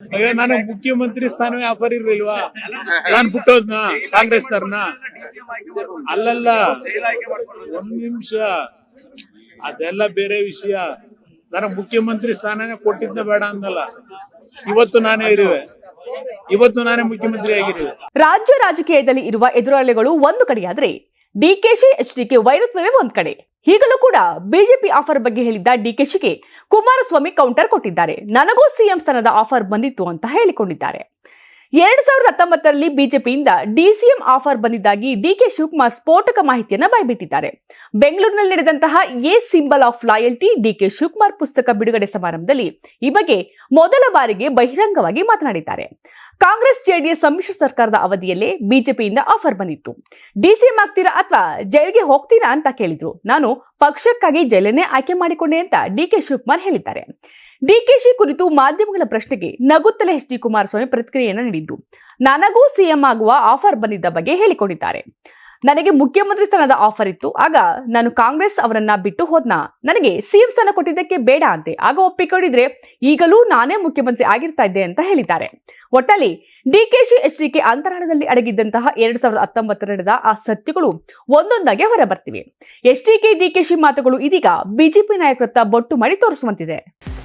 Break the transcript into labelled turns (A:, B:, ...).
A: ಅಯ್ಯೋ ನನಗೆ ಮುಖ್ಯಮಂತ್ರಿ ಸ್ಥಾನವೇ ಆಫರ್ ಇರ್ಲಿಲ್ವಾ? ನಾನು ಬಿಟ್ಟೋದ್ನ ಕಾಂಗ್ರೆಸ್ನವ್ರನ್ನ. ಅಲ್ಲಲ್ಲ, ಒಂದ್ ನಿಮಿಷ. ಅದೆಲ್ಲ ಬೇರೆ ವಿಷಯ. ನನಗೆ ಮುಖ್ಯಮಂತ್ರಿ ಸ್ಥಾನನೇ ಕೊಟ್ಟಿದ್ನ ಬೇಡ ಅಂದಲ್ಲ. ಇವತ್ತು ನಾನೇ ಇರುವೆ. ಇವತ್ತು ನಾನೇ ಮುಖ್ಯಮಂತ್ರಿ ಆಗಿರುವೆ.
B: ರಾಜ್ಯ ರಾಜಕೀಯದಲ್ಲಿ ಇರುವ ಎದುರಾಳಿಗಳು ಒಂದು ಕಡೆಯಾದ್ರೆ ಡಿಕೆಶಿ ಕೆ ವೈರತ್ವವೇ ಒಂದ್ ಕಡೆ. ಈಗಲೂ ಕೂಡ ಬಿಜೆಪಿ ಆಫರ್ ಬಗ್ಗೆ ಹೇಳಿದ್ದ ಡಿಕೆಶಿಗೆ ಕುಮಾರಸ್ವಾಮಿ ಕೌಂಟರ್ ಕೊಟ್ಟಿದ್ದಾರೆ. ನನಗೂ ಸಿಎಂ ಸ್ಥಾನದ ಆಫರ್ ಬಂದಿತ್ತು ಅಂತ ಹೇಳಿಕೊಂಡಿದ್ದಾರೆ. ಎರಡ್ ಸಾವಿರದ ಹತ್ತೊಂಬತ್ತರಲ್ಲಿ ಬಿಜೆಪಿಯಿಂದ ಡಿಸಿಎಂ ಆಫರ್ ಬಂದಿದ್ದಾಗಿ ಡಿಕೆ ಶಿವಕುಮಾರ್ ಸ್ಫೋಟಕ ಮಾಹಿತಿಯನ್ನ ಬಾಯ್ಬಿಟ್ಟಿದ್ದಾರೆ ಬೆಂಗಳೂರಿನಲ್ಲಿ ನಡೆದಂತಹ a symbol of loyalty D K Shivakumar ಪುಸ್ತಕ ಬಿಡುಗಡೆ ಸಮಾರಂಭದಲ್ಲಿ ಈ ಬಗ್ಗೆ ಮೊದಲ ಬಾರಿಗೆ ಬಹಿರಂಗವಾಗಿ ಮಾತನಾಡಿದ್ದಾರೆ. ಕಾಂಗ್ರೆಸ್ ಜೆಡಿಎಸ್ ಸಮ್ಮಿಶ್ರ ಸರ್ಕಾರದ ಅವಧಿಯಲ್ಲೇ ಬಿಜೆಪಿಯಿಂದ ಆಫರ್ ಬಂದಿತ್ತು. ಡಿಸಿಎಂ ಆಗ್ತೀರಾ ಅಥವಾ ಜೈಲಿಗೆ ಹೋಗ್ತೀರಾ ಅಂತ ಕೇಳಿದ್ರು. ನಾನು ಪಕ್ಷಕ್ಕಾಗಿ ಜೈಲನ್ನೇ ಆಯ್ಕೆ ಮಾಡಿಕೊಂಡೆ ಅಂತ ಡಿಕೆ ಶಿವಕುಮಾರ್ ಹೇಳಿದ್ದಾರೆ. ಡಿಕೆಶಿ ಕುರಿತು ಮಾಧ್ಯಮಗಳ ಪ್ರಶ್ನೆಗೆ ನಗುತ್ತಲೇ ಎಚ್ ಡಿ ಕುಮಾರಸ್ವಾಮಿ ಪ್ರತಿಕ್ರಿಯೆಯನ್ನು ನೀಡಿದ್ದು. ನನಗೂ ಸಿಎಂ ಆಗುವ ಆಫರ್ ಬಂದಿದ್ದ ಬಗ್ಗೆ ಹೇಳಿಕೊಂಡಿದ್ದಾರೆ. ನನಗೆ ಮುಖ್ಯಮಂತ್ರಿ ಸ್ಥಾನದ ಆಫರ್ ಇತ್ತು. ಆಗ ನಾನು ಕಾಂಗ್ರೆಸ್ ಅವರನ್ನ ಬಿಟ್ಟು ಹೋದ್ನ? ನನಗೆ ಸಿಎಂ ಸ್ಥಾನ ಕೊಟ್ಟಿದ್ದಕ್ಕೆ ಬೇಡ ಅಂತೆ. ಆಗ ಒಪ್ಪಿಕೊಂಡಿದ್ರೆ ಈಗಲೂ ನಾನೇ ಮುಖ್ಯಮಂತ್ರಿ ಆಗಿರ್ತಾ ಇದ್ದೆ ಅಂತ ಹೇಳಿದ್ದಾರೆ. ಒಟ್ಟಲ್ಲಿ ಡಿಕೆಶಿ ಎಚ್ ಡಿಕೆ ಅಂತರಾಳದಲ್ಲಿ ಅಡಗಿದ್ದಂತಹ ಎರಡ್ ಸಾವಿರದ ಹತ್ತೊಂಬತ್ತರ ನಡೆದ ಆ ಸತ್ಯಗಳು ಒಂದೊಂದಾಗಿ ಹೊರಬರ್ತಿವೆ. ಎಚ್ಡಿಕೆ ಡಿಕೆಶಿ ಮಾತುಗಳು ಇದೀಗ ಬಿಜೆಪಿ ನಾಯಕರತ್ತ ಬೊಟ್ಟು ಮಾಡಿ ತೋರಿಸುವಂತಿದೆ.